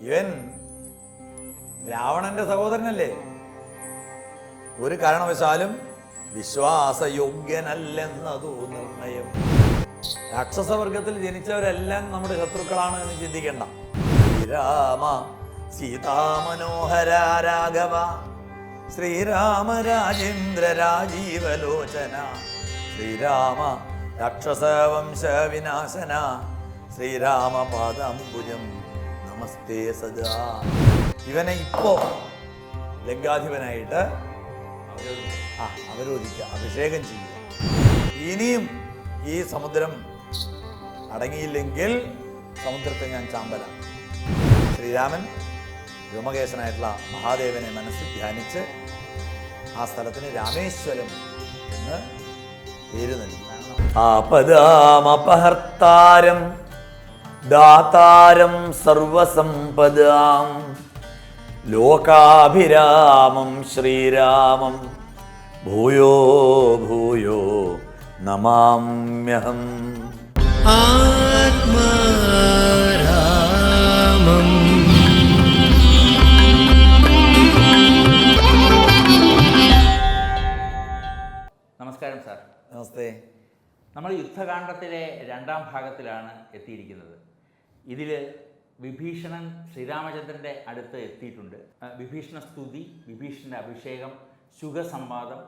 ഇവൻ രാവണന്റെ സഹോദരനല്ലേ? ഒരു കാരണവശാലും വിശ്വാസയോഗ്യനല്ലെന്നതു നിർണയം. രാക്ഷസവർഗത്തിൽ ജനിച്ചവരെല്ലാം നമ്മുടെ ശത്രുക്കളാണ് എന്ന് ചിന്തിക്കേണ്ട. ശ്രീരാമ സീതാമനോഹര രാഘവ ശ്രീരാമ രാജേന്ദ്ര രാജീവലോചന ശ്രീരാമ രാക്ഷസവംശ വിനാശന ശ്രീരാമ പാദാംബുജം നമസ്തേ സജ. ഇവനെ ഇപ്പോ ലങ്കാധിപനായിട്ട് ആ അവരോധിക്കുക അഭിഷേകം ചെയ്യുക. ഇനിയും ഈ സമുദ്രം അടങ്ങിയില്ലെങ്കിൽ സമുദ്രത്തെ ഞാൻ ചാമ്പല ശ്രീരാമൻ വ്യോമകേശനായിട്ടുള്ള മഹാദേവനെ മനസ്സിൽ ധ്യാനിച്ച് ആ സ്ഥലത്തിന് രാമേശ്വരം എന്ന് പേര് നൽകി. ആപദാമപഹർത്താരം ദാതാരം സർവസമ്പദാം. ലോകാഭിരാമം ശ്രീരാമം. ഭൂയോ ഭൂയോ നമാമ്യഹം. ആത്മാരാമം. നമസ്കാരം സാർ. നമസ്തേ. നമ്മൾ യുദ്ധകാണ്ഡത്തിലെ രണ്ടാം ഭാഗത്തിലാണ് എത്തിയിരിക്കുന്നത്. ഇതിൽ വിഭീഷണൻ ശ്രീരാമചന്ദ്രന്റെ അടുത്ത് എത്തിയിട്ടുണ്ട്. വിഭീഷണ സ്തുതി വിഭീഷണന്റെ അഭിഷേകം ശുഖസംവാദം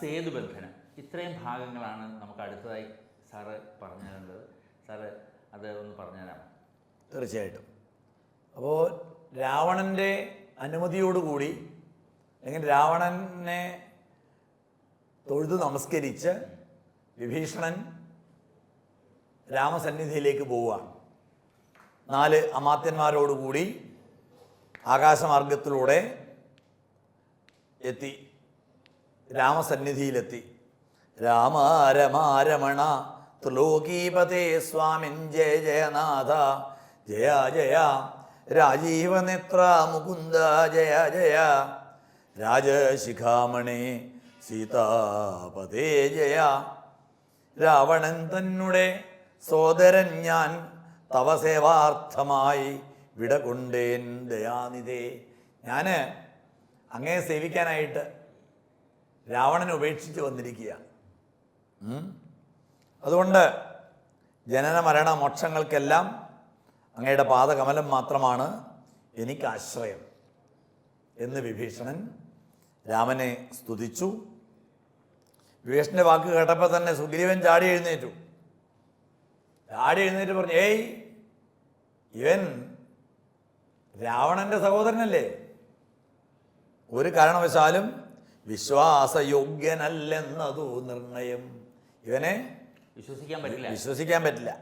സേതുബന്ധനം. ഇത്രയും ഭാഗങ്ങളാണ് നമുക്ക് അടുത്തതായി സാറ് പറഞ്ഞു തരേണ്ടത് സാറ് അത് ഒന്ന് പറഞ്ഞു തരാമോ തീർച്ചയായിട്ടും. അപ്പോൾ രാവണന്റെ അനുമതിയോടുകൂടി അല്ലെങ്കിൽ രാവണനെ തൊഴുതു നമസ്കരിച്ച് വിഭീഷണൻ രാമസന്നിധിയിലേക്ക് പോവുകയാണ്. നാല് അമാത്യന്മാരോടുകൂടി ആകാശമാർഗത്തിലൂടെ എത്തി. രാമസന്നിധിയിലെത്തി. രാമ രമാരമണ ത്രിലോകീപതേ സ്വാമിൻ ജയ ജയനാഥ ജയ ജയ രാജീവനേത്ര മുകുന്ദ ജയ ജയ രാജശിഖാമണി സീതാപതേ ജയ. രാവണൻ തന്നെ സോദരൻ ഞാൻ തവ സേവാർത്ഥമായി വിട കൊണ്ടേൻ ദയാനിധേ. ഞാൻ അങ്ങേ സേവിക്കാനായിട്ട് രാവണനെ ഉപേക്ഷിച്ച് വന്നിരിക്കുകയാണ് അതുകൊണ്ട് ജനന മരണ മോക്ഷങ്ങൾക്കെല്ലാം അങ്ങയുടെ പാദകമലം മാത്രമാണ് എനിക്ക് ആശ്രയം എന്ന് വിഭീഷണൻ രാമനെ സ്തുതിച്ചു. വിഭീഷണന്റെ വാക്ക് കേട്ടപ്പോൾ തന്നെ സുഗ്രീവൻ ചാടി എഴുന്നേറ്റു. ചാടി എഴുന്നേറ്റ് പറഞ്ഞു ഏയ് ഇവൻ രാവണന്റെ സഹോദരനല്ലേ? ഒരു കാരണവശാലും വിശ്വാസയോഗ്യനല്ലെന്നതു നിർണയം. ഇവനെ വിശ്വസിക്കാൻ പറ്റില്ല. വിശ്വസിക്കാൻ പറ്റില്ല.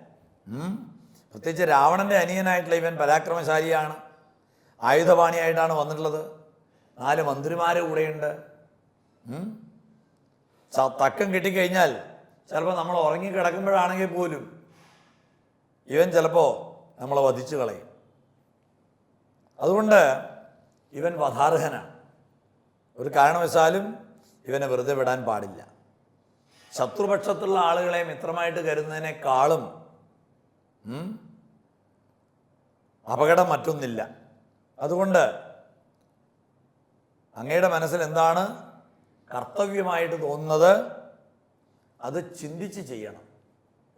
പ്രത്യേകിച്ച് രാവണന്റെ അനിയനായിട്ടുള്ള ഇവൻ പരാക്രമശാലിയാണ്. ആയുധപാണിയായിട്ടാണ് വന്നിട്ടുള്ളത്. നാല് മന്ത്രിമാർ കൂടെയുണ്ട്. തക്കം കിട്ടിക്കഴിഞ്ഞാൽ ചിലപ്പോൾ നമ്മൾ ഉറങ്ങി കിടക്കുമ്പോഴാണെങ്കിൽ പോലും ഇവൻ ചിലപ്പോൾ നമ്മളെ വധിച്ചു കളയും. അതുകൊണ്ട് ഇവൻ വധാർഹനാണ്. ഒരു കാരണവശാലും ഇവനെ വെറുതെ വിടാൻ പാടില്ല. ശത്രുപക്ഷത്തുള്ള ആളുകളെ മിത്രമായിട്ട് കരുതുന്നതിനേക്കാളും അപകടം മറ്റൊന്നില്ല. അതുകൊണ്ട് അങ്ങയുടെ മനസ്സിൽ എന്താണ്? കർത്തവ്യമായിട്ട് തോന്നുന്നത് അത് ചിന്തിച്ച് ചെയ്യണം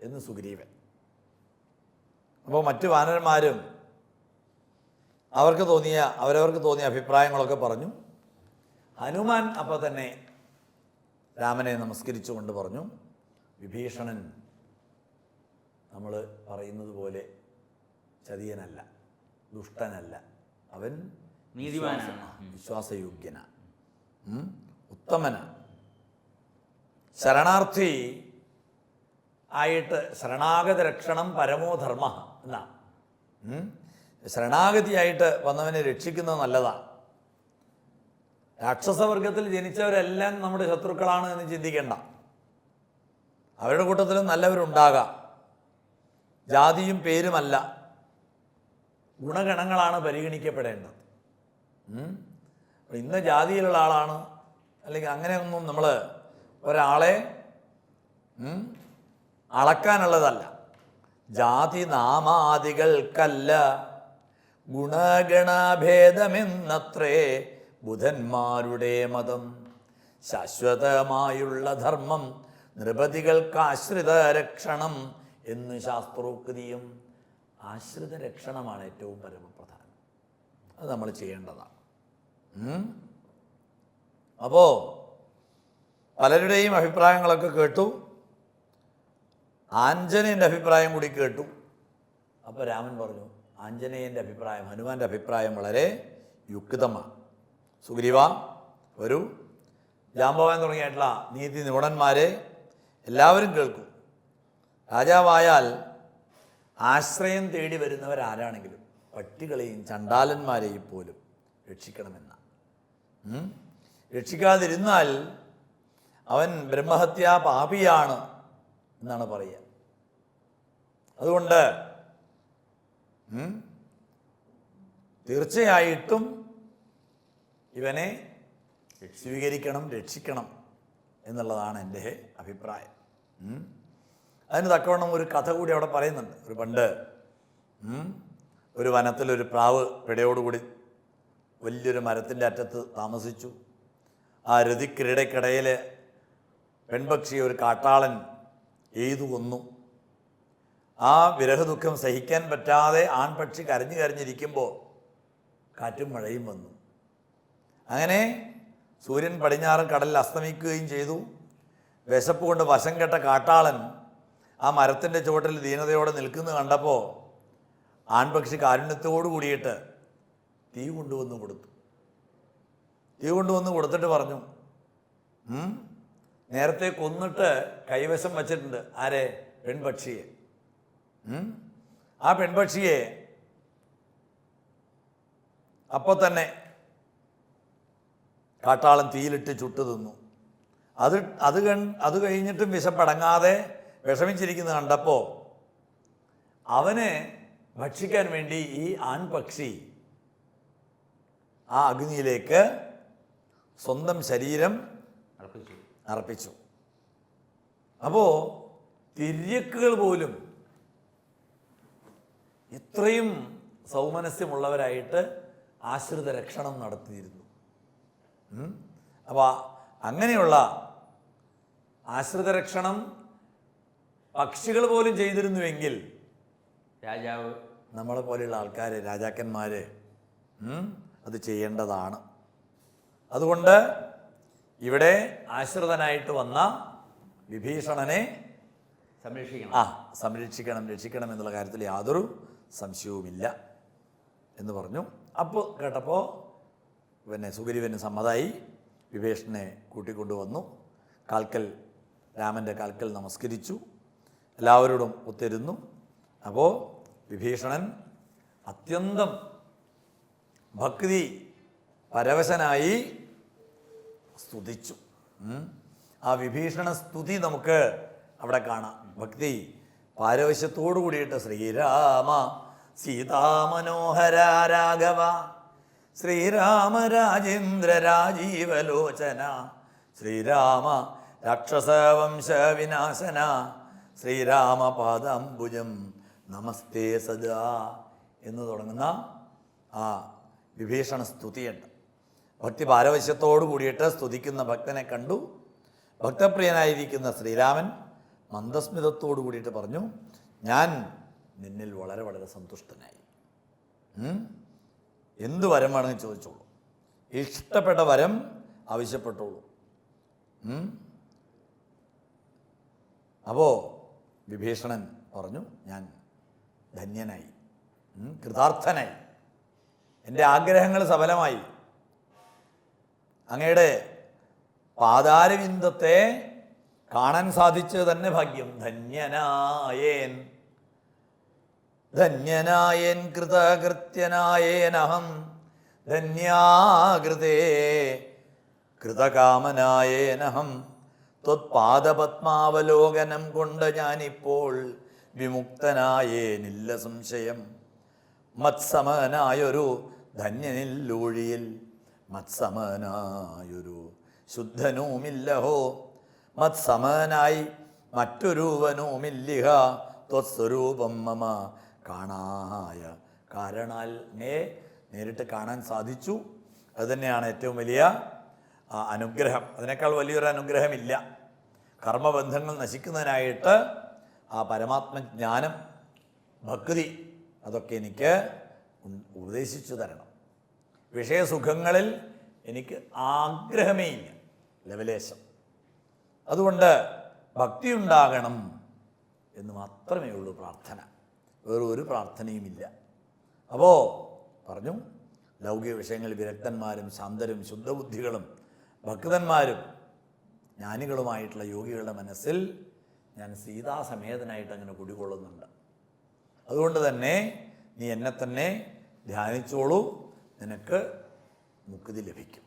എന്ന് സുഗ്രീവൻ. അപ്പോൾ മറ്റു വാനരന്മാരും അവർക്ക് തോന്നിയ അവരവർക്ക് തോന്നിയ അഭിപ്രായങ്ങളൊക്കെ പറഞ്ഞു. ഹനുമാൻ അപ്പോൾ തന്നെ രാമനെ നമസ്കരിച്ചുകൊണ്ട് പറഞ്ഞു വിഭീഷണൻ നമ്മൾ പറയുന്നത് പോലെ ചതിയനല്ല ദുഷ്ടനല്ല. അവൻ നീതിമാനാണ്. ഉത്തമന വിശ്വാസയോഗ്യനാണ് ഉത്തമനാണ് ശരണാർത്ഥി ആയിട്ട് ശരണാഗത രക്ഷണം പരമോധർമ്മ എന്നാ? ശരണാഗതിയായിട്ട് വന്നവനെ രക്ഷിക്കുന്നത് നല്ലതാണ് രാക്ഷസവർഗത്തിൽ ജനിച്ചവരെല്ലാം നമ്മുടെ ശത്രുക്കളാണ് എന്ന് ചിന്തിക്കേണ്ട. അവരുടെ കൂട്ടത്തിലും നല്ലവരുണ്ടാകാം. ജാതിയും പേരുമല്ല. ഗുണഗണങ്ങളാണ് പരിഗണിക്കപ്പെടേണ്ടത്. ഇന്ന് ജാതിയിലുള്ള ആളാണ്. അല്ലെങ്കിൽ അങ്ങനെയൊന്നും നമ്മൾ ഒരാളെ അളക്കാനുള്ളതല്ല. ജാതി നാമാദികൾക്കല്ല ഗുണഗണഭേദമെന്നത്രേ ബുധന്മാരുടെ മതം. ശാശ്വതമായുള്ള ധർമ്മം നൃപതികൾക്കാശ്രിത രക്ഷണം എന്ന് ശാസ്ത്രോക്തിയും ആശ്രിത രക്ഷണമാണ് ഏറ്റവും പരമപ്രധാനം. അത് നമ്മൾ ചെയ്യേണ്ടതാണ്. അപ്പോൾ അപ്പോ പലരുടെയും അഭിപ്രായങ്ങളൊക്കെ കേട്ടു. ആഞ്ജനേയന്റെ അഭിപ്രായം കൂടി കേട്ടു. അപ്പോൾ രാമൻ പറഞ്ഞു ആഞ്ജനേയന്റെ അഭിപ്രായം ഹനുമാന്റെ അഭിപ്രായം വളരെ യുക്തമാണ്. സുഗ്രീവ ഒരു ജാമ്പവാൻ തുടങ്ങിയിട്ടുള്ള നീതി നിപുണന്മാരെ എല്ലാവരും കേൾക്കും. രാജാവായാൽ ആശ്രയം തേടി വരുന്നവരാരാണെങ്കിലും പട്ടികളെയും ചണ്ടാലന്മാരെയും പോലും രക്ഷിക്കണമെന്ന. രക്ഷിക്കാതിരുന്നാൽ അവൻ ബ്രഹ്മഹത്യാ പാപിയാണ്. എന്നാണ് പറയുക. അതുകൊണ്ട് തീർച്ചയായിട്ടും ഇവനെ സ്വീകരിക്കണം രക്ഷിക്കണം എന്നുള്ളതാണ് എന്റെ അഭിപ്രായം. അതിന് തക്കവണ്ണം ഒരു കഥ കൂടി അവിടെ പറയുന്നുണ്ട്. ഒരു പണ്ട് ഒരു വനത്തിലൊരു പ്രാവ് പിടയോടുകൂടി വലിയൊരു മരത്തിന്റെ അറ്റത്ത് താമസിച്ചു. ആ രതിക്രീഡയ്ക്കിടയിൽ പെൺപക്ഷി ഒരു കാട്ടാളൻ എയ്തു കൊന്നു ആ വിരഹദുഃഖം സഹിക്കാൻ പറ്റാതെ ആൺപക്ഷി കരഞ്ഞു കരഞ്ഞിരിക്കുമ്പോൾ കാറ്റും മഴയും വന്നു. അങ്ങനെ സൂര്യൻ പടിഞ്ഞാറ് കടലിൽ അസ്തമിക്കുകയും ചെയ്തു. വിശപ്പ് കൊണ്ട് വശം കെട്ട കാട്ടാളൻ ആ മരത്തിന്റെ ചുവട്ടിൽ ദീനതയോടെ നിൽക്കുന്നത് കണ്ടപ്പോൾ ആൺപക്ഷി കാരുണ്യത്തോടു കൂടിയിട്ട് തീ കൊണ്ടുവന്ന് കൊടുത്തു. തീ കൊണ്ടുവന്ന് കൊടുത്തിട്ട് പറഞ്ഞു "ഉം, നേരത്തെ കൊന്നിട്ട് കൈവശം വച്ചിട്ടുണ്ട്. ആരെ? പെൺപക്ഷിയെ. ആ പെൺപക്ഷിയെ അപ്പോൾ തന്നെ കാട്ടാളൻ തീയിലിട്ട് ചുട്ടു തിന്നു. അത് അത് കൺ അത് കഴിഞ്ഞിട്ടും വിശപ്പടങ്ങാതെ വിഷമിച്ചിരിക്കുന്നത് കണ്ടപ്പോൾ അവനെ ഭക്ഷിക്കാൻ വേണ്ടി ഈ ആൺപക്ഷി ആ അഗ്നിയിലേക്ക് സ്വന്തം ശരീരം അർപ്പിച്ചു. അർപ്പിച്ചു. അപ്പോൾ തിര്യക്കുകൾ പോലും ഇത്രയും സൗമനസ്യമുള്ളവരായിട്ട് ആശ്രിത രക്ഷണം നടത്തിയിരുന്നു അപ്പോൾ അങ്ങനെയുള്ള ആശ്രിത രക്ഷണം പക്ഷികൾ പോലും ചെയ്തിരുന്നുവെങ്കിൽ രാജാവ് നമ്മളെ പോലെയുള്ള ആൾക്കാർ രാജാക്കന്മാർ അത് ചെയ്യേണ്ടതാണ്. അതുകൊണ്ട് ഇവിടെ ആശ്രിതനായിട്ട് വന്ന വിഭീഷണനെ സംരക്ഷിക്കണം. ആ സംരക്ഷിക്കണം രക്ഷിക്കണം എന്നുള്ള കാര്യത്തിൽ യാതൊരു സംശയവുമില്ല എന്ന് പറഞ്ഞു. അപ്പോൾ കേട്ടപ്പോൾ പിന്നെ സുഗ്രീവന് സമ്മതായി വിഭീഷണനെ കൂട്ടിക്കൊണ്ടുവന്നു. കാൽക്കൽ രാമന്റെ കാൽക്കൽ നമസ്കരിച്ചു. എല്ലാവരോടും ഒത്തിരുന്നു. അപ്പോൾ വിഭീഷണൻ അത്യന്തം ഭക്തി പരവശനായി സ്തുതിച്ചു. ആ വിഭീഷണ സ്തുതി നമുക്ക് അവിടെ കാണാം. ഭക്തി പാരവശ്യത്തോടു കൂടിയിട്ട് ശ്രീരാമ സീതാമനോഹര രാഘവ ശ്രീരാമ രാജേന്ദ്ര രാജീവലോചന ശ്രീരാമ രാക്ഷസവംശ വിനാശന ശ്രീരാമ പാദാംബുജം നമസ്തേ സദാ എന്ന് തുടങ്ങുന്ന ആ വിഭീഷണ സ്തുതിയുണ്ട്. ഭക്തി പാരവശ്യത്തോടു കൂടിയിട്ട് സ്തുതിക്കുന്ന ഭക്തനെ കണ്ടു. ഭക്തപ്രിയനായിരിക്കുന്ന ശ്രീരാമൻ മന്ദസ്മിതത്തോടു കൂടിയിട്ട് പറഞ്ഞു ഞാൻ നിന്നിൽ വളരെ വളരെ സന്തുഷ്ടനായി? എന്ത് വരം വേണമെന്ന് ചോദിച്ചോളൂ. ഇഷ്ടപ്പെട്ട വരം ആവശ്യപ്പെട്ടോളൂ? അപ്പോൾ വിഭീഷണൻ പറഞ്ഞു ഞാൻ ധന്യനായി. കൃതാർത്ഥനായി. എന്റെ ആഗ്രഹങ്ങൾ സഫലമായി. അങ്ങയുടെ പാതാരവിന്ദത്തെ കാണാൻ സാധിച്ചത് തന്നെ ഭാഗ്യം. ധന്യനായേൻ ധന്യനായേൻ കൃതകൃത്യനായേനഹം ധന്യാകൃതേ കൃതകാമനായേനഹം. ത്വത്പാദപത്മാവലോകനം കൊണ്ട് ഞാനിപ്പോൾ വിമുക്തനായേനില്ല സംശയം. മത്സമനായൊരു ധന്യനില്ലൂഴിയിൽ മത്സമനായൊരു ശുദ്ധനുമില്ലഹോ. മത്സമനായി മറ്റൊരുവനുമില്ലിഹ. ത്വസ്വരൂപം മമ കാണായ കാരണാൽ മേ നേരിട്ട് കാണാൻ സാധിച്ചു. അതുതന്നെയാണ് ഏറ്റവും വലിയ അനുഗ്രഹം. അതിനേക്കാൾ വലിയൊരു അനുഗ്രഹമില്ല. കർമ്മബന്ധങ്ങൾ നശിക്കുന്നതിനായിട്ട് ആ പരമാത്മജ്ഞാനം ഭക്തി അതൊക്കെ എനിക്ക് ഉപദേശിച്ചു തരണം. വിഷയസുഖങ്ങളിൽ എനിക്ക് ആഗ്രഹമേ ഇല്ല ലവലേശം. അതുകൊണ്ട് ഭക്തി ഉണ്ടാകണം എന്ന് മാത്രമേ ഉള്ളൂ പ്രാർത്ഥന. വേറെ ഒരു പ്രാർത്ഥനയുമില്ല. അപ്പോൾ പറഞ്ഞു ലൗകിക വിഷയങ്ങളിൽ വിരക്തന്മാരും ശാന്തരും ശുദ്ധബുദ്ധികളും ഭക്തന്മാരും ജ്ഞാനികളുമായിട്ടുള്ള യോഗികളുടെ മനസ്സിൽ ഞാൻ സീതാസമേതനായിട്ട് അങ്ങനെ കുടികൊള്ളുന്നുണ്ട്. അതുകൊണ്ട് തന്നെ നീ എന്നെ തന്നെ ധ്യാനിച്ചോളൂ. നിനക്ക് മുക്തി ലഭിക്കും.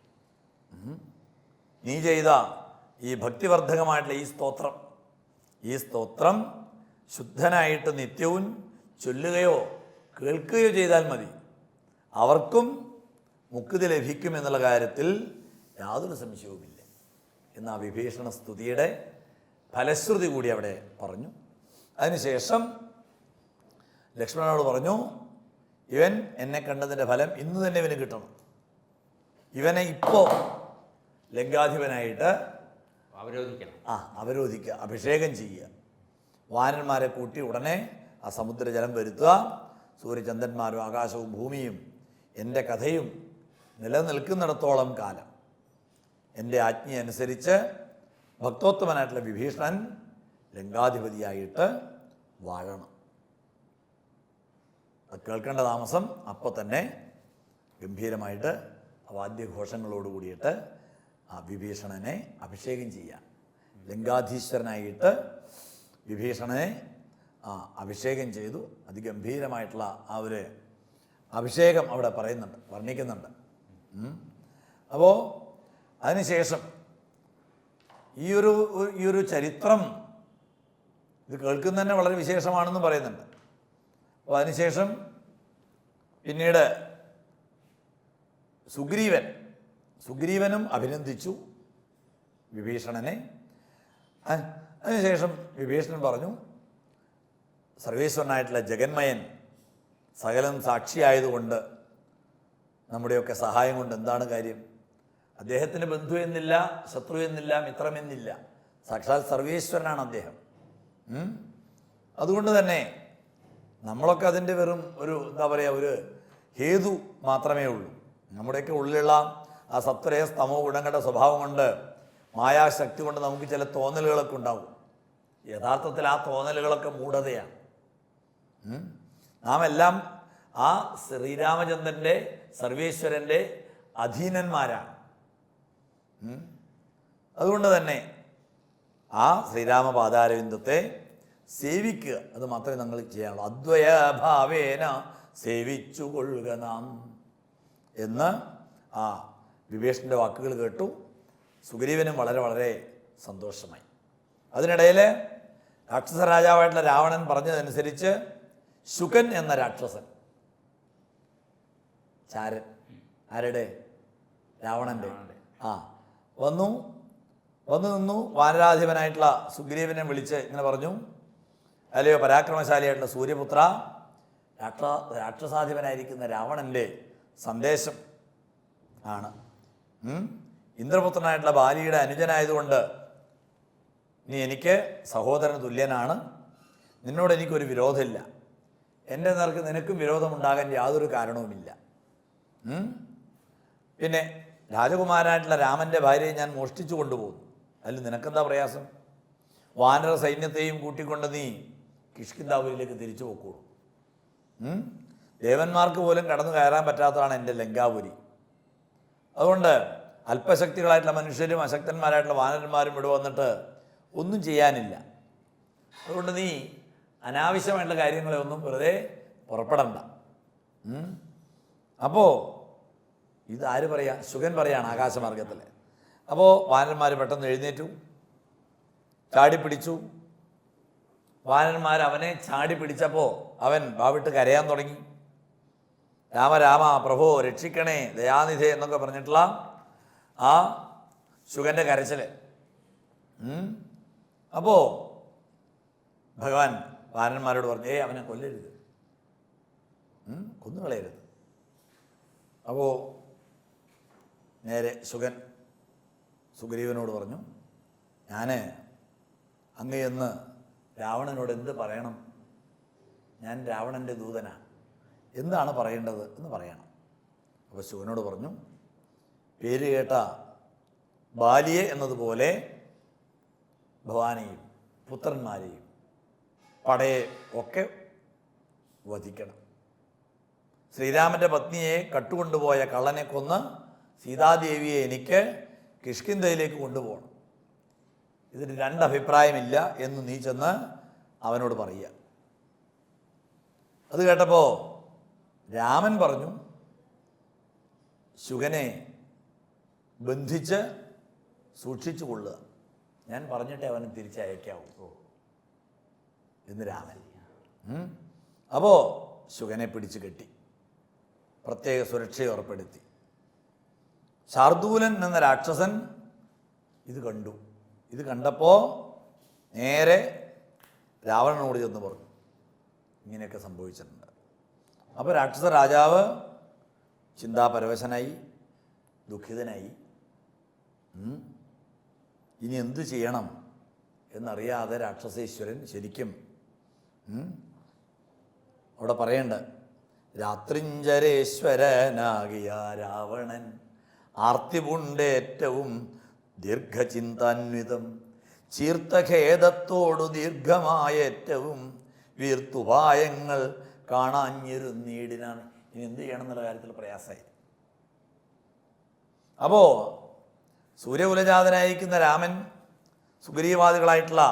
നീ ചെയ്ത ഈ ഭക്തിവർദ്ധകമായിട്ടുള്ള ഈ സ്തോത്രം ഈ സ്തോത്രം ശുദ്ധനായിട്ട് നിത്യവും ചൊല്ലുകയോ കേൾക്കുകയോ ചെയ്താൽ മതി. അവർക്കും മുക്തി ലഭിക്കും എന്നുള്ള കാര്യത്തിൽ യാതൊരു സംശയവുമില്ല എന്ന വിഭീഷണ സ്തുതിയുടെ ഫലശ്രുതി കൂടി അവിടെ പറഞ്ഞു. അതിനുശേഷം ലക്ഷ്മണനോട് പറഞ്ഞു ഇവൻ എന്നെ കണ്ടതിന്റെ ഫലം ഇന്ന് തന്നെ ഇവന് കിട്ടണം. ഇവനെ ഇപ്പോൾ ലങ്കാധിപനായിട്ട് അവരോധിക്കണം. ആ അവരോധിക്കുക അഭിഷേകം ചെയ്യുക. വാനന്മാരെ കൂട്ടി ഉടനെ ആ സമുദ്രജലം വരുത്തുക. സൂര്യചന്ദ്രന്മാരും ആകാശവും ഭൂമിയും എന്റെ കഥയും നിലനിൽക്കുന്നിടത്തോളം കാലം. എന്റെ ആജ്ഞ അനുസരിച്ച് ഭക്തോത്തമനായിട്ടുള്ള വിഭീഷണൻ ലങ്കാധിപതിയായിട്ട് വാഴണം. കേൾക്കേണ്ട താമസം അപ്പോൾ തന്നെ ഗംഭീരമായിട്ട് വാദ്യഘോഷങ്ങളോട് കൂടിയിട്ട് ആ വിഭീഷണനെ അഭിഷേകം ചെയ്യാം. ലങ്കാധീശ്വരനായിട്ട് വിഭീഷണനെ അഭിഷേകം ചെയ്തു. അതിഗംഭീരമായിട്ടുള്ള ആ ഒരു അഭിഷേകം അവിടെ പറയുന്നുണ്ട് വർണിക്കുന്നുണ്ട്. അപ്പോൾ അതിനുശേഷം ഈ ഒരു ഈ ഒരു ചരിത്രം ഇത് കേൾക്കുന്നതന്നെ വളരെ വിശേഷമാണെന്ന് പറയുന്നുണ്ട്. അപ്പോൾ അതിനുശേഷം പിന്നീട് സുഗ്രീവൻ സുഗ്രീവനും അഭിനന്ദിച്ചു വിഭീഷണനെ. അതിനുശേഷം വിഭീഷണൻ പറഞ്ഞു സർവേശ്വരനായിട്ടുള്ള ജഗന്മയൻ സകലം സാക്ഷിയായതുകൊണ്ട് നമ്മുടെയൊക്കെ സഹായം കൊണ്ട് എന്താണ് കാര്യം? അദ്ദേഹത്തിന് ബന്ധു എന്നില്ല ശത്രു എന്നില്ല മിത്രമെന്നില്ല സാക്ഷാൽ സർവേശ്വരനാണ് അദ്ദേഹം? അതുകൊണ്ട് തന്നെ നമ്മളൊക്കെ അതിന്റെ വെറും ഒരു എന്താ പറയുക ഒരു ഹേതു മാത്രമേ ഉള്ളൂ. നമ്മുടെയൊക്കെ ഉള്ളിലുള്ള ആ സത്വരേ സ്തമോ ഗുണങ്ങളുടെ സ്വഭാവം കൊണ്ട് മായാശക്തി കൊണ്ട് നമുക്ക് ചില തോന്നലുകളൊക്കെ ഉണ്ടാവും. യഥാർത്ഥത്തിൽ ആ തോന്നലുകളൊക്കെ മൂഢതയാണ്. നാം എല്ലാം ആ ശ്രീരാമചന്ദ്രന്റെ സർവേശ്വരന്റെ അധീനന്മാരാണ് അതുകൊണ്ട് തന്നെ ആ ശ്രീരാമപാദാരവിന്ദത്തെ സേവിക്കുക. അത് മാത്രമേ നമ്മൾ ചെയ്യാനുള്ളൂ. അദ്വയഭാവേന സേവിച്ചു കൊള്ളുക നാം എന്ന് ആ വിവേഷന്റെ വാക്കുകൾ കേട്ടു. സുഗ്രീവനും വളരെ വളരെ സന്തോഷമായി. അതിനിടയിൽ രാക്ഷസ രാജാവായിട്ടുള്ള രാവണൻ പറഞ്ഞതനുസരിച്ച് ശുകൻ എന്ന രാക്ഷസൻ ചാരൻ ആരുടെ? രാവണന്റെ ആ വന്നു. വന്നു നിന്നു. വാനരാധിപനായിട്ടുള്ള സുഗ്രീവനെ വിളിച്ച് ഇങ്ങനെ പറഞ്ഞു അല്ലയോ പരാക്രമശാലിയായിട്ടുള്ള സൂര്യപുത്ര രാക്ഷ രാക്ഷസാധിപനായിരിക്കുന്ന രാവണന്റെ സന്ദേശം ആണ്? ഇന്ദ്രപുത്രനായിട്ടുള്ള ബാലിയുടെ അനുജനായതുകൊണ്ട് നീ എനിക്ക് സഹോദരന് തുല്യനാണ്. നിന്നോട് എനിക്കൊരു വിരോധമില്ല. എന്റെ നേർക്ക് നിനക്കും വിരോധമുണ്ടാകാൻ യാതൊരു കാരണവുമില്ല? പിന്നെ രാജകുമാരനായിട്ടുള്ള രാമന്റെ ഭാര്യയെ ഞാൻ മോഷ്ടിച്ചു കൊണ്ടുപോകുന്നു. അതിൽ നിനക്കെന്താ പ്രയാസം? വാനര സൈന്യത്തെയും കൂട്ടിക്കൊണ്ട് നീ കിഷ്കിന്താപുരിയിലേക്ക് തിരിച്ചു പോക്കുള്ളൂ? ദേവന്മാർക്ക് പോലും കടന്നു കയറാൻ പറ്റാത്തതാണ് എന്റെ ലങ്കാപുരി. അതുകൊണ്ട് അല്പശക്തികളായിട്ടുള്ള മനുഷ്യരും അശക്തന്മാരായിട്ടുള്ള വാനരന്മാരും ഇവിടെ വന്നിട്ട് ഒന്നും ചെയ്യാനില്ല. അതുകൊണ്ട് നീ അനാവശ്യമായിട്ടുള്ള കാര്യങ്ങളെ ഒന്നും വെറുതെ പുറപ്പെടണ്ട? അപ്പോൾ ഇത് ആര് പറയാ? സുഖൻ പറയാണ് ആകാശമാർഗത്തിൽ അപ്പോൾ വാനന്മാർ പെട്ടെന്ന് എഴുന്നേറ്റു. ചാടിപ്പിടിച്ചു. വാനന്മാർ അവനെ ചാടി പിടിച്ചപ്പോൾ അവൻ വാവിട്ട് കരയാൻ തുടങ്ങി. രാമ രാമ പ്രഭോ രക്ഷിക്കണേ ദയാനിധി എന്നൊക്കെ പറഞ്ഞിട്ടുള്ള ആ ശുഗന്റെ കരച്ചിൽ അപ്പോൾ ഭഗവാൻ വാനന്മാരോട് പറഞ്ഞു ഏ അവനെ കൊല്ലരുത്. കൊന്നു കൊന്നുകളയരുത്. അപ്പോൾ നേരെ ശുഗൻ സുഗ്രീവനോട് പറഞ്ഞു ഞാൻ അങ്ങയെന്ന് രാവണനോട് എന്ത് പറയണം? ഞാൻ രാവണന്റെ ദൂതനാണ് എന്താണ് പറയേണ്ടത് എന്ന് പറയണം. അപ്പോൾ ശിവനോട് പറഞ്ഞു പേര് കേട്ട ബാലിയെ എന്നതുപോലെ ഭവാനെയും പുത്രന്മാരെയും പടയെ ഒക്കെ വധിക്കണം. ശ്രീരാമന്റെ പത്നിയെ കട്ടുകൊണ്ടുപോയ കള്ളനെ കൊന്ന് സീതാദേവിയെ എനിക്ക് കിഷ്കിന്ധയിലേക്ക് കൊണ്ടുപോകണം. ഇതിന് രണ്ടഭിപ്രായമില്ല എന്ന് നീ ചെന്ന് അവനോട് പറയുക. അത് കേട്ടപ്പോൾ രാമൻ പറഞ്ഞു ശുഗനെ ബന്ധിച്ച് സൂക്ഷിച്ചു കൊള്ളുക. ഞാൻ പറഞ്ഞിട്ടേ അവന് തിരിച്ചയക്കാവൂ. എന്ന് രാമൻ. അപ്പോൾ ശുഗനെ പിടിച്ചു കെട്ടി. പ്രത്യേക സുരക്ഷയെ ഉറപ്പെടുത്തി ശാർദൂലൻ എന്ന രാക്ഷസൻ ഇത് കണ്ടു. ഇത് കണ്ടപ്പോൾ നേരെ രാവണനോട് ചെന്ന് പറഞ്ഞു. ഇങ്ങനെയൊക്കെ സംഭവിച്ചിട്ടുണ്ട്. അപ്പോൾ രാക്ഷസ രാജാവ് ചിന്താപരവശനായി ദുഃഖിതനായി ഇനി എന്ത് ചെയ്യണം എന്നറിയാതെ രാക്ഷസേശ്വരൻ ശരിക്കും അവിടെ പറയണ്ട രാത്രിഞ്ചരേശ്വരനാകിയ രാവണൻ ആർത്തിപുണ്ടേറ്റവും ദീർഘചിന്താന്വിതം ചീർത്തഖേദത്തോടു ദീർഘമായ ഏറ്റവും വീർത്തുപായങ്ങൾ കാണാഞ്ഞിരുന്നീടിനാണ്. ഇനി എന്ത് ചെയ്യണം എന്നുള്ള കാര്യത്തിൽ പ്രയാസമായി. അപ്പോൾ സൂര്യകുലജാതനായിരിക്കുന്ന രാമൻ സുഗ്രീവാദികളായിട്ടുള്ള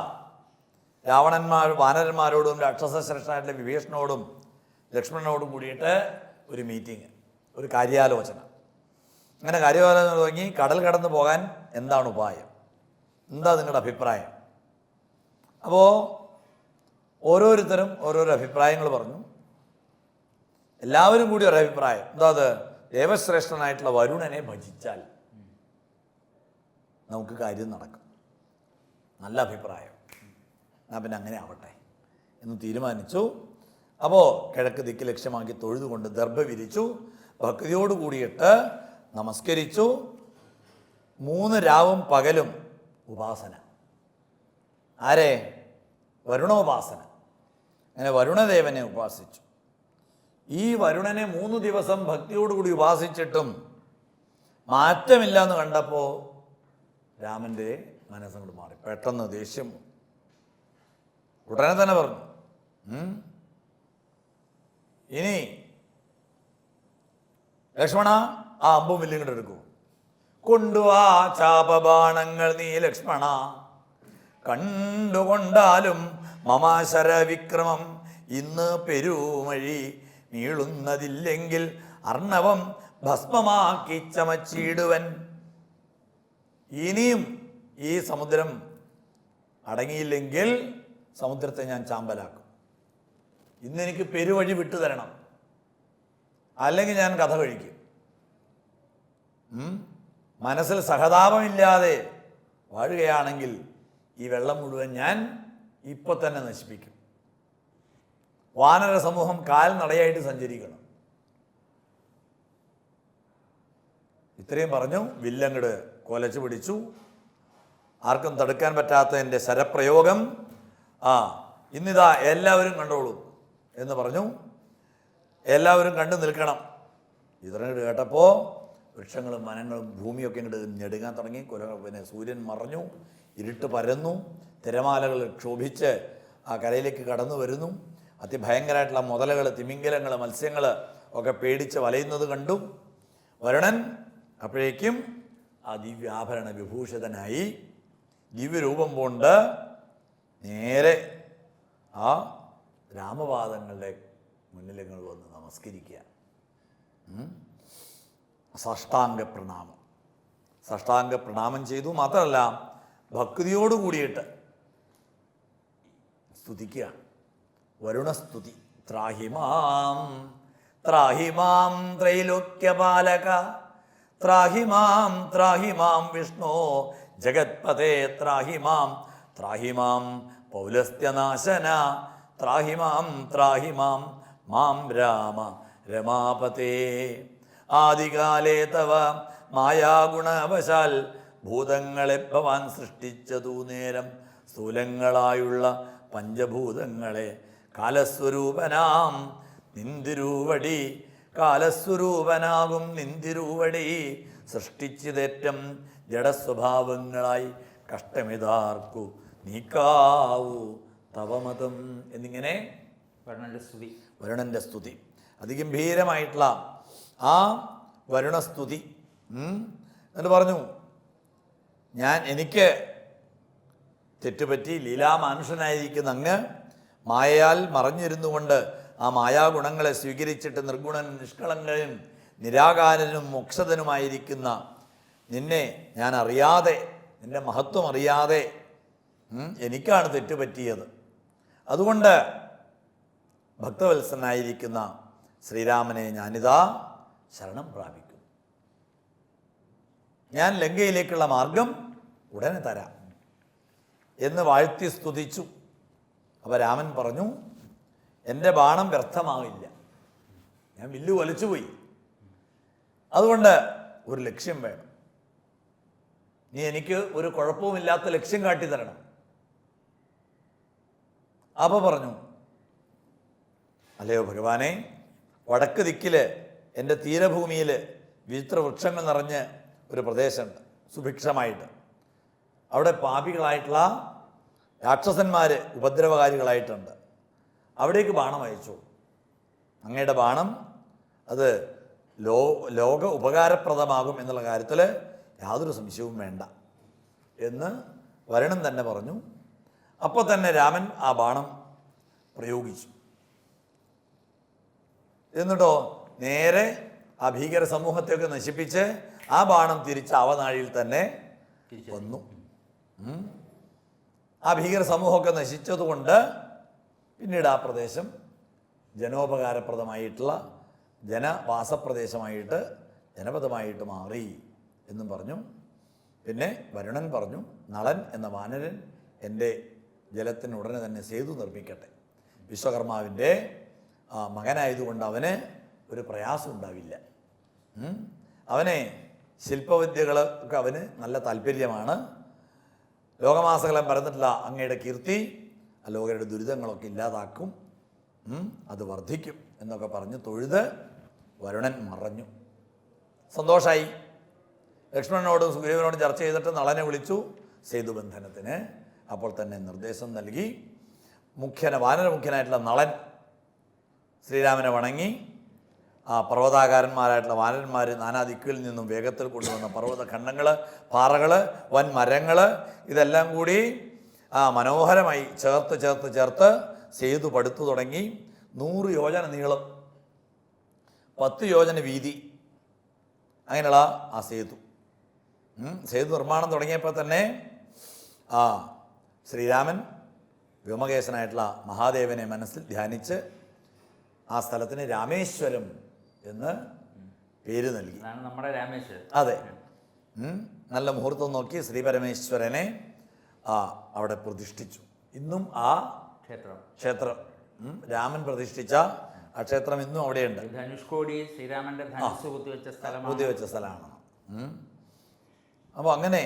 രാവണന്മാർ വാനരന്മാരോടും രാക്ഷസശ്രേഷ്ഠനായിട്ടുള്ള വിഭീഷണോടും ലക്ഷ്മണനോടും കൂടിയിട്ട് ഒരു മീറ്റിംഗ് ഒരു കാര്യാലോചന. അങ്ങനെ കാര്യാലോചന തുടങ്ങി കടൽ കടന്നു പോകാൻ എന്താണ് ഉപായം? എന്താ നിങ്ങളുടെ അഭിപ്രായം? അപ്പോൾ ഓരോരുത്തരും ഓരോരോ അഭിപ്രായങ്ങൾ പറഞ്ഞു. എല്ലാവരും കൂടി ഒരു അഭിപ്രായം. എന്താ അത്? ദേവശ്രേഷ്ഠനായിട്ടുള്ള വരുണനെ ഭജിച്ചാൽ നമുക്ക് കാര്യം നടക്കും. നല്ല അഭിപ്രായം. എന്നാൽ പിന്നെ അങ്ങനെ ആവട്ടെ എന്ന് തീരുമാനിച്ചു. അപ്പോൾ കിഴക്ക് ദിക്ക് ലക്ഷ്യമാക്കി തൊഴുതുകൊണ്ട് ദർഭ വിരിച്ചു. ഭക്തിയോട് കൂടിയിട്ട് നമസ്കരിച്ചു. മൂന്ന് രാവും പകലും ഉപാസന. ആരെ? വരുണോപാസന. അങ്ങനെ വരുണദേവനെ ഉപാസിച്ചു. ഈ വരുണനെ മൂന്ന് ദിവസം ഭക്തിയോടുകൂടി ഉപാസിച്ചിട്ടും മാറ്റമില്ല എന്ന് കണ്ടപ്പോൾ രാമന്റെ മനസ്സങ്ങോട്ട് മാറി. പെട്ടെന്ന് ദേഷ്യം ഉടനെ തന്നെ പറഞ്ഞു ഇനി ലക്ഷ്മണ ആ അമ്പും വില്ലും കൂടെ എടുക്കൂ കൊണ്ടുവാ ചാപബാണങ്ങൾ നീ ലക്ഷ്മണ. കണ്ടുകൊണ്ടാലും മമാശര വിക്രമം ഇന്ന് പെരുമഴി നീളുന്നതില്ലെങ്കിൽ അർണവം ഭസ്മമാക്കി ചമച്ചിടുവൻ. ഇനിയും ഈ സമുദ്രം അടങ്ങിയില്ലെങ്കിൽ സമുദ്രത്തെ ഞാൻ ചാമ്പലാക്കും. ഇന്നെനിക്ക് പെരുവഴി വിട്ടു തരണം. അല്ലെങ്കിൽ ഞാൻ കഥ കഴിക്കും? മനസ്സിൽ സഹതാപമില്ലാതെ വാഴുകയാണെങ്കിൽ ഈ വെള്ളം മുഴുവൻ ഞാൻ ഇപ്പോൾ തന്നെ നശിപ്പിക്കും. വാനര സമൂഹം കാൽനടയായിട്ട് സഞ്ചരിക്കണം. ഇത്രയും പറഞ്ഞു വില്ലങ്ങട് കൊലച്ചു പിടിച്ചു. ആർക്കും തടുക്കാൻ പറ്റാത്ത എന്റെ ശരപ്രയോഗം. ആ ഇന്നിതാ എല്ലാവരും കണ്ടോളൂ എന്ന് പറഞ്ഞു. എല്ലാവരും കണ്ടു നിൽക്കണം. ഇതിനോട് കേട്ടപ്പോൾ വൃക്ഷങ്ങളും വനങ്ങളും ഭൂമിയൊക്കെ ഇങ്ങോട്ട് ഞെടുങ്ങാൻ തുടങ്ങി. കുല പിന്നെ സൂര്യൻ മറഞ്ഞു ഇരുട്ട് പരന്നു തിരമാലകൾ ക്ഷോഭിച്ച് ആ കരയിലേക്ക് കടന്നു വരുന്നു. അതിഭയങ്കരമായിട്ടുള്ള മുതലകൾ തിമിംഗലങ്ങൾ മത്സ്യങ്ങൾ ഒക്കെ പേടിച്ച് വലയുന്നത് കണ്ടു. വരുണൻ അപ്പോഴേക്കും ആ ദിവ്യാഭരണ വിഭൂഷിതനായി ദിവ്യരൂപം കൊണ്ട് നേരെ ആ രാമപാദങ്ങളുടെ മുന്നിലേക്ക് വന്ന് നമസ്കരിക്കുക. സാഷ്ടാംഗ പ്രണാമം സാഷ്ടാംഗ പ്രണാമം ചെയ്തു മാത്രമല്ല ഭക്തിയോട് കൂടിയിട്ട് സ്തുതിക്കുകയാണ് വരുണസ്തുതി. ത്രാഹിമാം ത്രാഹിമാം ത്രൈലോക്യപാലക ത്രാഹിമാം ത്രാഹിമാം വിഷ്ണു ജഗത്പതേ ത്രാഹിമാം ത്രാഹിമാം പൗലസ്ത്യനാശന ത്രാഹിമാം ത്രാഹിമാം മാം രാമ രമാപതേ. ആദികാലേ തവ മായാഗുണവശാൽ ഭൂതങ്ങളെ ഭവാൻ സൃഷ്ടിച്ചതു നേരം സ്ഥൂലങ്ങളായുള്ള പഞ്ചഭൂതങ്ങളെ കാലസ്വരൂപനാം നിന്തിരൂവടി. കാലസ്വരൂപനാകും നിന്തിരൂവടി. സൃഷ്ടിച്ചിതേറ്റം ജഡസ്വഭാവങ്ങളായി കഷ്ടമിതാർക്കു നീക്കാവൂ തവമതം എന്നിങ്ങനെ വർണന്റെ സ്തുതി. വരുണന്റെ സ്തുതി. അതിഗംഭീരമായിട്ടുള്ള ആ വരുണസ്തുതി എന്നിട്ട് പറഞ്ഞു ഞാൻ എനിക്ക് തെറ്റുപറ്റി ലീലാമാനുഷനായിരിക്കുന്ന അങ്ങ് മായയാൽ മറഞ്ഞിരുന്നുകൊണ്ട് ആ മായാഗുണങ്ങളെ സ്വീകരിച്ചിട്ട് നിർഗുണനും നിഷ്കളങ്കനും നിരാകാരനും മോക്ഷതനുമായിരിക്കുന്ന നിന്നെ ഞാൻ അറിയാതെ നിന്റെ മഹത്വം അറിയാതെ എനിക്കാണ് തെറ്റുപറ്റിയത്. അതുകൊണ്ട് ഭക്തവത്സനായിരിക്കുന്ന ശ്രീരാമനെ ഞാനിതാ ശരണം പ്രാപിക്കും. ഞാൻ ലങ്കയിലേക്കുള്ള മാർഗം ഉടനെ തരാം എന്ന് വാഴ്ത്തി സ്തുതിച്ചു. അപ്പോൾ രാമൻ പറഞ്ഞു എന്റെ ബാണം വ്യർത്ഥമാവില്ല. ഞാൻ വില്ലു വലിച്ചുപോയി അതുകൊണ്ട് ഒരു ലക്ഷ്യം വേണം. നീ എനിക്ക് ഒരു കുഴപ്പവുമില്ലാത്ത ലക്ഷ്യം കാട്ടി തരണം. അപ്പോൾ പറഞ്ഞു അല്ലയോ ഭഗവാനെ വടക്ക് ദിക്കിൽ എന്റെ തീരഭൂമിയിൽ വിചിത്ര വൃക്ഷങ്ങൾ നിറഞ്ഞ് ഒരു പ്രദേശമുണ്ട് സുഭിക്ഷമായിട്ട്. അവിടെ പാപികളായിട്ടുള്ള രാക്ഷസന്മാർ ഉപദ്രവകാരികളായിട്ടുണ്ട്. അവിടേക്ക് ബാണം അയച്ചു. അങ്ങയുടെ ബാണം അത് ലോ ലോക ഉപകാരപ്രദമാകും എന്നുള്ള കാര്യത്തിൽ യാതൊരു സംശയവും വേണ്ട എന്ന് വരണം തന്നെ പറഞ്ഞു. അപ്പോൾ തന്നെ രാമൻ ആ ബാണം പ്രയോഗിച്ചു. എന്നിട്ടോ നേരെ ആ ഭീകര സമൂഹത്തെയൊക്കെ നശിപ്പിച്ച് ആ ബാണം തിരിച്ച് അവനാഴിയിൽ തന്നെ വന്നു. ആ ഭീകര സമൂഹമൊക്കെ നശിച്ചതുകൊണ്ട് പിന്നീട് ആ പ്രദേശം ജനോപകാരപ്രദമായിട്ടുള്ള ജനവാസപ്രദേശമായിട്ട് ജനപദമായിട്ട് മാറി എന്നും പറഞ്ഞു. പിന്നെ വരുണൻ പറഞ്ഞു നളൻ എന്ന വാനരൻ എന്റെ ജലത്തിന് ഉടനെ തന്നെ സേതു നിർമ്മിക്കട്ടെ. വിശ്വകർമാവിന്റെ മകനായതുകൊണ്ട് അവന് ഒരു പ്രയാസം ഉണ്ടാവില്ല. അവനെ ശില്പവിദ്യകളൊക്കെ അവന് നല്ല താല്പര്യമാണ്. ലോകമാസകലം പറഞ്ഞിട്ടുള്ള അങ്ങയുടെ കീർത്തി ലോകരുടെ ദുരിതങ്ങളൊക്കെ ഇല്ലാതാക്കും. അത് വർദ്ധിക്കും എന്നൊക്കെ പറഞ്ഞ് തൊഴുത് വരുണൻ മറഞ്ഞു. സന്തോഷമായി ലക്ഷ്മണനോടും സുഗ്രീവനോടും ചർച്ച ചെയ്തിട്ട് നളനെ വിളിച്ചു സേതുബന്ധനത്തിന്. അപ്പോൾ തന്നെ നിർദ്ദേശം നൽകി. മുഖ്യന വാനരമുഖ്യനായിട്ടുള്ള നളൻ ശ്രീരാമനെ വണങ്ങി. ആ പർവതാകാരന്മാരായിട്ടുള്ള വാനന്മാർ നാനാ ദിക്കുകളിൽ നിന്നും വേഗത്തിൽ കൊണ്ടുവന്ന പർവത ഖണ്ഡങ്ങൾ പാറകൾ വൻ മരങ്ങൾ ഇതെല്ലാം കൂടി ആ മനോഹരമായി ചേർത്ത് ചേർത്ത് ചേർത്ത് സേതു പടുത്തു തുടങ്ങി നൂറ് യോജന നീളം പത്ത് യോജന വീതി അങ്ങനെയുള്ള ആ സേതു. സേതു നിർമ്മാണം തുടങ്ങിയപ്പോൾ തന്നെ ആ ശ്രീരാമൻ വ്യോമകേശനായിട്ടുള്ള മഹാദേവനെ മനസ്സിൽ ധ്യാനിച്ച് ആ സ്ഥലത്തിന് രാമേശ്വരം എന്ന് പേര് നൽകി. നമ്മുടെ രാമേശ്വരൻ അതെ. നല്ല മുഹൂർത്തം നോക്കി ശ്രീ പരമേശ്വരനെ ആ അവിടെ പ്രതിഷ്ഠിച്ചു. ഇന്നും ആ ക്ഷേത്രം. ക്ഷേത്രം. രാമൻ പ്രതിഷ്ഠിച്ച ആ ക്ഷേത്രം ഇന്നും അവിടെയുണ്ട്. ധനുഷ്കോടി ശ്രീരാമന്റെ ധനുസ് കുത്തിവെച്ച സ്ഥലമാണ്. പുതിയ വെച്ച സ്ഥലമാണ് അപ്പോൾ അങ്ങനെ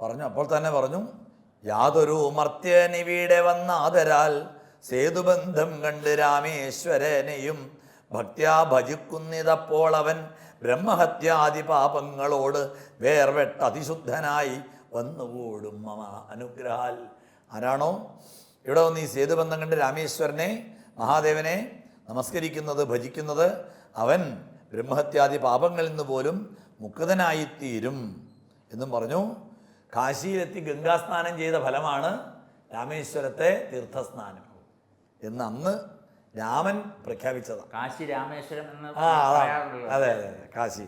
പറഞ്ഞു. അപ്പോൾ തന്നെ പറഞ്ഞു യാതൊരു മർത്യനിവിടെ വന്ന ആദരാൽ സേതുബന്ധം കണ്ട് രാമേശ്വരനെയും ഭക്ത്യാ ഭജിക്കുന്നിതപ്പോൾ അവൻ ബ്രഹ്മഹത്യാദി പാപങ്ങളോട് വേർവെട്ട് അതിശുദ്ധനായി വന്നുകൂടും മമ അനുഗ്രഹാൽ. ആരാണോ? ഇവിടെ വന്ന് ഈ സേതുബന്ധം കണ്ട് രാമേശ്വരനെ മഹാദേവനെ നമസ്കരിക്കുന്നത് ഭജിക്കുന്നത് അവൻ ബ്രഹ്മഹത്യാദി പാപങ്ങളിൽ നിന്ന് പോലും മുക്തനായിത്തീരും എന്നും പറഞ്ഞു. കാശിയിലെത്തി ഗംഗാസ്നാനം ചെയ്ത ഫലമാണ് രാമേശ്വരത്തെ തീർത്ഥസ്നാനം. എന്ന് അന്ന് രാമൻ പ്രഖ്യാപിച്ചതാണ് കാശി രാമേശ്വരം എന്ന് ആ അതാണ്. അതെ അതെ അതെ കാശി.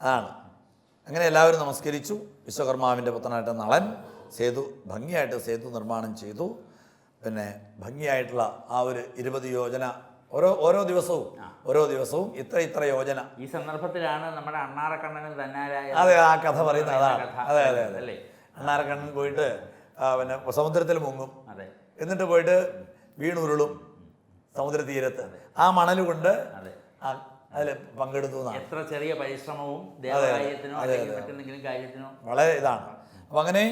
അതാണ് അങ്ങനെ എല്ലാവരും നമസ്കരിച്ചു. വിശ്വകർമാവിന്റെ പുത്രനായിട്ട് നളൻ സേതു ഭംഗിയായിട്ട് സേതു നിർമ്മാണം ചെയ്തു. പിന്നെ ഭംഗിയായിട്ടുള്ള ആ ഒരു ഇരുപത് യോജന ഓരോ ഓരോ ദിവസവും ഓരോ ദിവസവും ഇത്ര ഇത്ര യോജന. ഈ സന്ദർഭത്തിലാണ് നമ്മുടെ അണ്ണാറക്കണ്ണനും തന്നാരായ അതെ ആ കഥ പറയുന്നത് അതാണ്. അതെ അതെ അതെ. അണ്ണാറക്കണ്ണൻ പോയിട്ട് പിന്നെ സമുദ്രത്തിൽ മുങ്ങും. അതെ. എന്നിട്ട് പോയിട്ട് വീണുരുളും. സമുദ്രതീരത്ത്. ആ മണൽ കൊണ്ട് അതെ. അതിൽ പങ്കെടുത്തു എത്ര ചെറിയ പരിശ്രമവും ദേവകാര്യത്തിനോ അതെ, അല്ലെങ്കിൽ മറ്റെന്തെങ്കിലും കാര്യത്തിനോ? വളരെ ഇതാണ്. അപ്പം അങ്ങനെ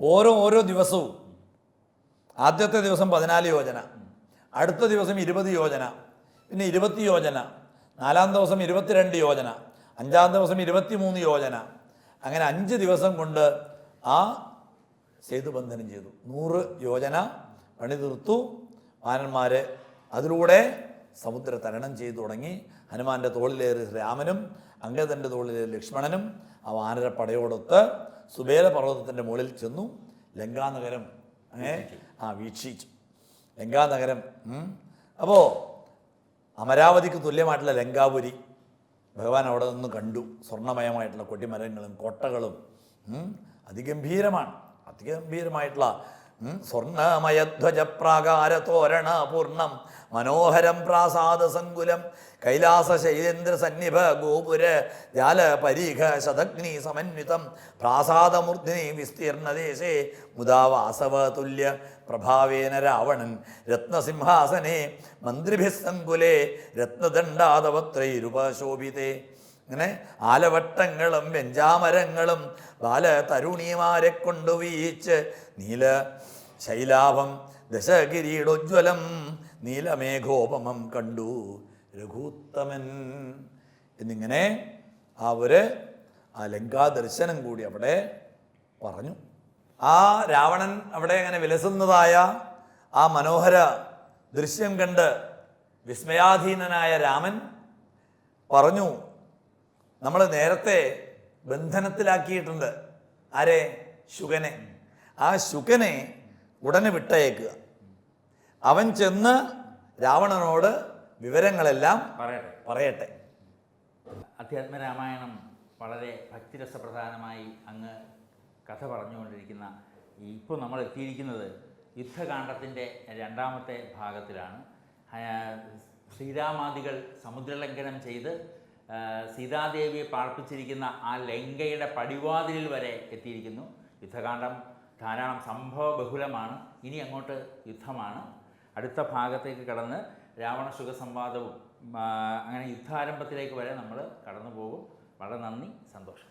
ഓരോ ഓരോ ദിവസവും ആദ്യത്തെ ദിവസം പതിനാല് യോജന അടുത്ത ദിവസം ഇരുപത് യോജന പിന്നെ ഇരുപത്തി യോജന നാലാം ദിവസം ഇരുപത്തിരണ്ട് യോജന അഞ്ചാം ദിവസം ഇരുപത്തിമൂന്ന് യോജന അങ്ങനെ അഞ്ച് ദിവസം കൊണ്ട് ആ സേതുബന്ധനം ചെയ്തു. നൂറ് യോജന പണി തീർത്തു വാനന്മാർ അതിലൂടെ സമുദ്ര തരണം ചെയ്തു തുടങ്ങി. ഹനുമാന്റെ തോളിലേറി രാമനും അംഗതന്റെ തോളിലേറി ലക്ഷ്മണനും ആ വാനര പടയോടൊത്ത് സുബേല പർവതത്തിന്റെ മുകളിൽ ചെന്നു ലങ്കാനഗരം ആ വീക്ഷിച്ചു. ലങ്കാനഗരം അപ്പോൾ അമരാവതിക്ക് തുല്യമായിട്ടുള്ള ലങ്കാപുരി ഭഗവാൻ അവിടെ നിന്ന് കണ്ടു. സ്വർണമയമായിട്ടുള്ള കൊടിമരങ്ങളും കോട്ടകളും അതിഗംഭീരമാണ്. അതിഗംഭീരമായിട്ടുള്ള ഉം, സ്വർണമയധ്വജ പ്രാകാര തോരണ പൂർണം മനോഹരം പ്രാസാദ സങ്കുലം കൈലാസ ശൈലേന്ദ്ര സന്നിഭ ഗോപുര ജാല പരീഖ ശതഗ്നി സമന്വിതം പ്രാസാദമൂർധിനി വിസ്തീർണദേശേ മുദാ വാസവ തുല്യ പ്രഭാവേന രാവണൻ രത്നസിംഹാസനെ മന്ത്രിഭിസ്സങ്കുലേ രത്നദണ്ഡാതവത്രൈരുപശോഭിതേ ഇങ്ങനെ ആലവട്ടങ്ങളും വെഞ്ചാമരങ്ങളും ബാല തരുണിമാരെ കൊണ്ടു വീച്ച് നീല ശൈലാഭം ദശകിരീടോജ്വലം നീലമേഘോപമം കണ്ടു. രഘൂത്തമൻ എന്നിങ്ങനെ ആ ലങ്കാ ദർശനം കൂടി അവിടെ പറഞ്ഞു. ആ രാവണൻ അവിടെ അങ്ങനെ വിലസുന്നതായ ആ മനോഹര ദൃശ്യം കണ്ട് വിസ്മയാധീനനായ രാമൻ പറഞ്ഞു നമ്മൾ നേരത്തെ ബന്ധനത്തിലാക്കിയിട്ടുണ്ട്. ആരെ? ശുകനെ ആ ശുകനെ ഉടനെ വിട്ടയക്കുക. അവൻ ചെന്ന് രാവണനോട് വിവരങ്ങളെല്ലാം പറയട്ടെ. പറയട്ടെ. അധ്യാത്മരാമായണം വളരെ ഭക്തിരസപ്രധാനമായി അങ്ങ് കഥ പറഞ്ഞുകൊണ്ടിരിക്കുന്ന ഇപ്പോൾ നമ്മൾ എത്തിയിരിക്കുന്നത് യുദ്ധകാന്ഡത്തിന്റെ രണ്ടാമത്തെ ഭാഗത്തിലാണ്. ശ്രീരാമാദികൾ സമുദ്രലംഘനം ചെയ്ത് സീതാദേവിയെ പാർപ്പിച്ചിരിക്കുന്ന ആ ലങ്കയുടെ പടിവാതിലിൽ വരെ എത്തിയിരിക്കുന്നു. യുദ്ധകാന്ഡം ധാരാളം സംഭവ ബഹുലമാണ് ഇനി അങ്ങോട്ട് യുദ്ധമാണ്. അടുത്ത ഭാഗത്തേക്ക് കടന്ന് രാവണ സുഖസംവാദവും സംവാദവും അങ്ങനെ യുദ്ധാരംഭത്തിലേക്ക് വരെ നമ്മൾ കടന്നു പോകും വളരെ നന്ദി സന്തോഷം.